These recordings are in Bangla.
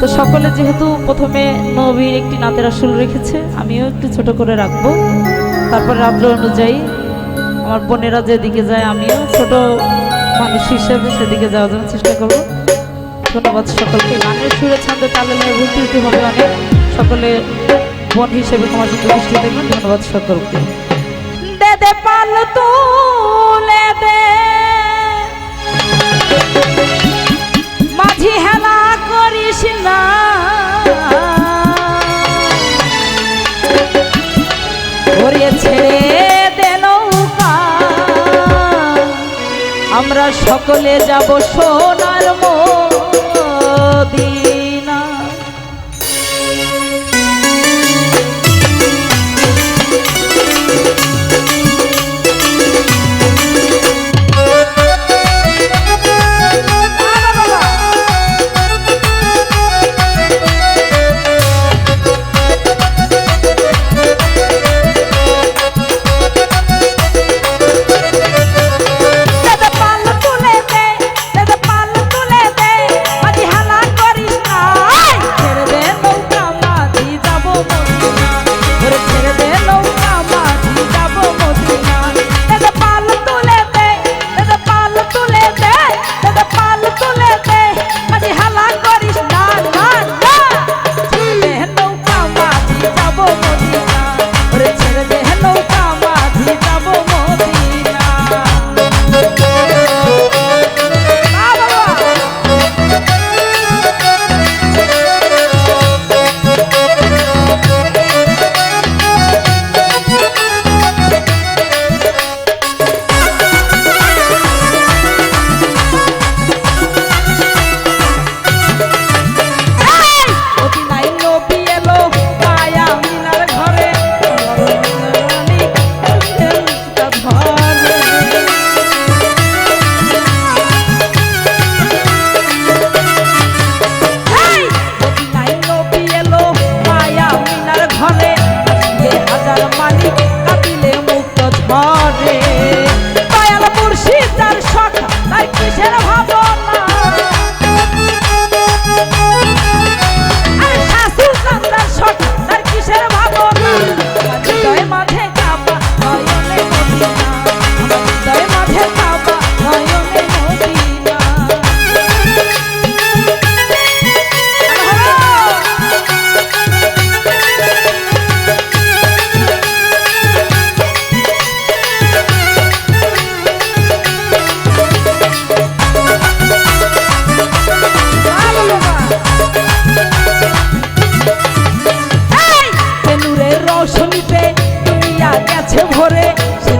তো সকলে যেহেতু প্রথমে নবীর একটি নাতের আসল রেখেছে, আমিও একটু ছোট করে রাখব। তারপর রাত্র অনুযায়ী আমার বোনেরা যেদিকে যায়, আমিও ছোট মানুষ হিসেবে সেদিকে যাওয়ার জন্য চেষ্টা করব। ধন্যবাদ সকলকে। গানের সুরে ছাড়তে তাহলে নিয়ে ভুলতে একটু হবে অনেক। সকলে বোন হিসেবে তোমার জন্য দেখবেন ধন্যবাদ সকলকে। দে দে পাল তুলে দে আমরা সকলে যাব সোনার মোদী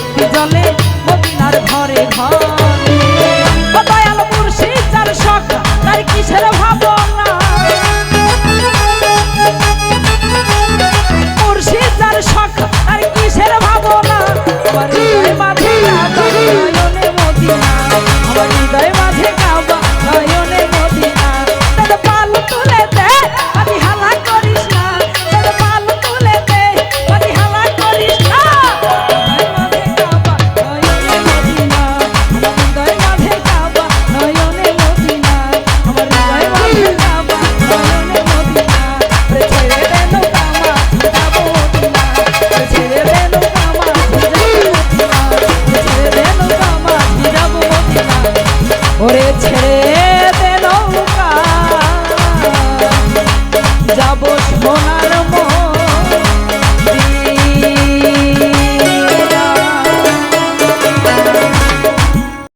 আগুন জলে মদিনার ঘরে ঘরে। দয়াল মুর্শিদ তার শখ তার কিসের ভাবনা 네.